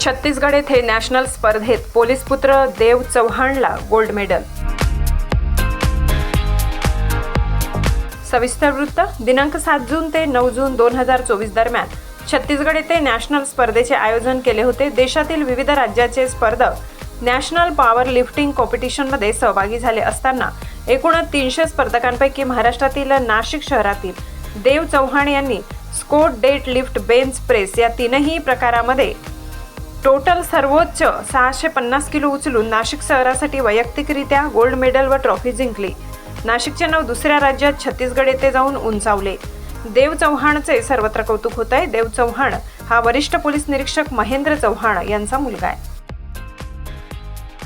छत्तीसगड येथे नॅशनल स्पर्धेत पोलीस पुत्र देव चव्हाणला गोल्ड मेडल. सविस्तर वृत्त दिनांक सात जून ते नऊ जून दोन हजार चोवीस दरम्यान. छत्तीसगड येथे नॅशनल स्पर्धेचे आयोजन केले होते. देशातील विविध राज्याचे स्पर्धक नॅशनल पॉवर लिफ्टिंग कॉम्पिटिशनमध्ये सहभागी झाले असताना एकूण तीनशे स्पर्धकांपैकी महाराष्ट्रातील नाशिक शहरातील देव चव्हाण यांनी squat deadlift bench press या तीनही प्रकारामध्ये टोटल सर्वोच्च सहाशे पन्नास किलो उचलून नाशिक शहरासाठी वैयक्तिकरित्या गोल्ड मेडल व ट्रॉफी जिंकली. नाशिकचे नाव दुसऱ्या राज्यात छत्तीसगड येथे जाऊन उंचावले. देव चव्हाणचे सर्वत्र कौतुक होत आहे देव चव्हाण हा वरिष्ठ पोलीस निरीक्षक महेंद्र चव्हाण यांचा मुलगा आहे.